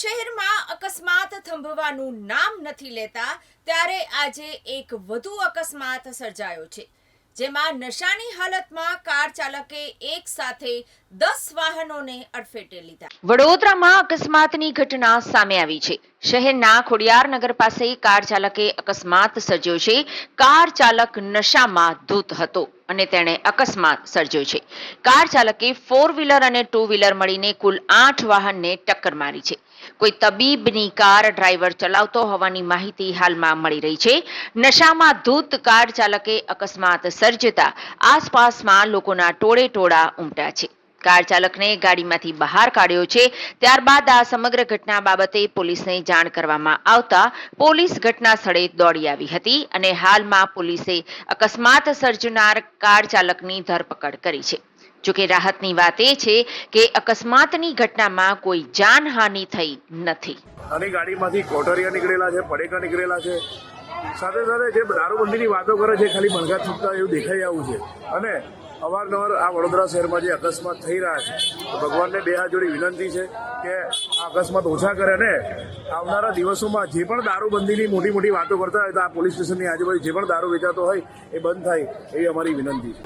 શહેરમાં અકસ્માત થંભવાનું નામ નથી લેતા, ત્યારે આજે એક વધુ અકસ્માત સર્જાયો છે, જેમાં નશાની હાલતમાં કાર ચાલકે એક સાથે દસ વાહનોને અડફેટે લીધા. વડોદરામાં અકસ્માતની ઘટના સામે આવી છે. શહેરના ખોડિયારનગર પાસે કાર ચાલકે અકસ્માત સર્જ્યો છે. કાર ચાલક નશામાં ધૂત હતો અને તેણે અકસ્માત સર્જ્યો છે. કાર ચાલકે ફોર વ્હીલર અને ટુ વ્હીલર મળીને કુલ આઠ વાહનને ટક્કર મારી છે. કોઈ તબીબની કાર ડ્રાઈવર ચલાવતો હોવાની માહિતી હાલમાં મળી રહી છે. નશામાં ધૂત કાર ચાલકે અકસ્માત સર્જતા આસપાસમાં લોકોના ટોળે ટોળા ઉમટ્યા છે. કાર ચાલકને ગાડીમાંથી બહાર કાઢ્યો છે. ત્યારબાદ આ સમગ્ર ઘટના બાબતે પોલીસને જાણ કરવામાં આવતા પોલીસ ઘટના સ્થળે દોડી આવી હતી અને હાલમાં પોલીસે અકસ્માત સર્જનાર કાર ચાલકની ધરપકડ કરી છે. જોકે રાહતની વાત એ છે કે અકસ્માતની ઘટનામાં કોઈ જાનહાનિ થઈ નથી. આની ગાડીમાંથી કોટરિયા નીકળેલા છે, પડેકા નીકળેલા છે. સાથે સાથે જે દારૂબંધીની વાતો કરે છે, ખાલી બણગા છૂટતા એવું દેખાઈ આવું છે. અને અવારનવાર આ વડોદરા શહેરમાં જે અકસ્માત થઈ રહ્યા છે ભગવાનને બે હાથ જોડી વિનંતી છે કે આ અકસ્માત ઓછા કરે અને આવનારા દિવસોમાં જે પણ દારૂબંધીની મોટી મોટી વાતો કરતા હોય તો આ પોલીસ સ્ટેશનની આજુબાજુ જે પણ દારૂ વેચાતો હોય એ બંધ થાય એવી અમારી વિનંતી છે.